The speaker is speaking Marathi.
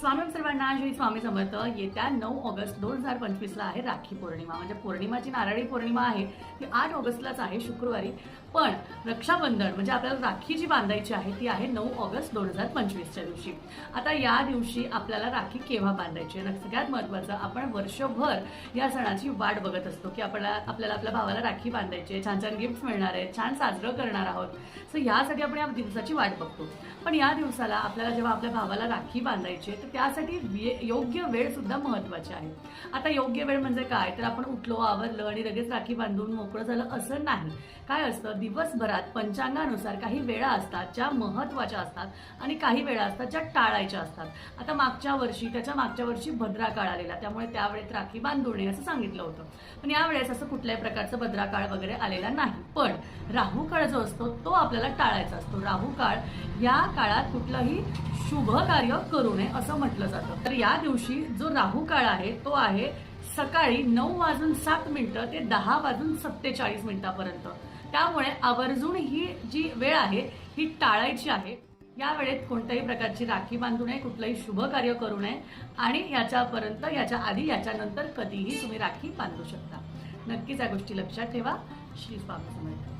स्वामी सर्वांना श्री स्वामी समर्थ. येत्या नऊ ऑगस्ट दोन हजार पंचवीसला आहे राखी पौर्णिमा. म्हणजे पौर्णिमाची नारळी पौर्णिमा आहे. ती आठ ऑगस्टलाच आहे शुक्रवारी. पण रक्षाबंधन म्हणजे आपल्याला राखी जी बांधायची आहे ती आहे नऊ ऑगस्ट दोन हजार पंचवीसच्या दिवशी. आता या दिवशी आपल्याला राखी केव्हा बांधायची आहे? सगळ्यात महत्त्वाचं आपण वर्षभर या सणाची वाट बघत असतो की आपल्याला आपल्याला आपल्या भावाला राखी बांधायची आहे छान छान गिफ्ट मिळणार आहेत छान साजरं करणार आहोत. सो ह्यासाठी आपण या दिवसाची वाट बघतो. पण या दिवसाला आपल्याला जेव्हा आपल्या भावाला राखी बांधायची आहे त्यासाठी वे- योग्य वेळ सुद्धा महत्वाची आहे. आता योग्य वेळ म्हणजे काय? तर आपण उठलो आवरलं आणि लगेच राखी बांधून मोकळं झालं असं नाही. काय असतं? दिवसभरात पंचांगानुसार काही वेळा असतात ज्या महत्त्वाच्या असतात आणि काही वेळा असतात ज्या टाळायच्या असतात. आता मागच्या वर्षी त्याच्या मागच्या वर्षी भद्रा काळ आलेला. त्यामुळे त्यावेळेत राखी बांधू नये असं सांगितलं होतं. पण यावेळेस असं कुठल्याही प्रकारचं भद्रा काळ वगैरे आलेला नाही. पण राहू काळ जो असतो तो आपल्याला टाळायचा असतो. राहू काळ या काळात कुठलंही शुभ कार्य करू नये असं असं म्हटलं जातं. तर या दिवशी जो राहू काळ आहे तो आहे सकाळी नऊ वाजून सात मिनिटं ते दहा वाजून सत्तेचाळीस मिनिटापर्यंत. त्यामुळे आवर्जून ही जी वेळ आहे ही टाळायची आहे. या वेळेत कोणत्याही प्रकारची राखी बांधू नये कुठलंही शुभ कार्य करू नये आणि याच्यापर्यंत याच्या आधी याच्यानंतर कधीही तुम्ही राखी बांधू शकता. नक्कीच या गोष्टी लक्षात ठेवा. श्री स्वामी समर्थ.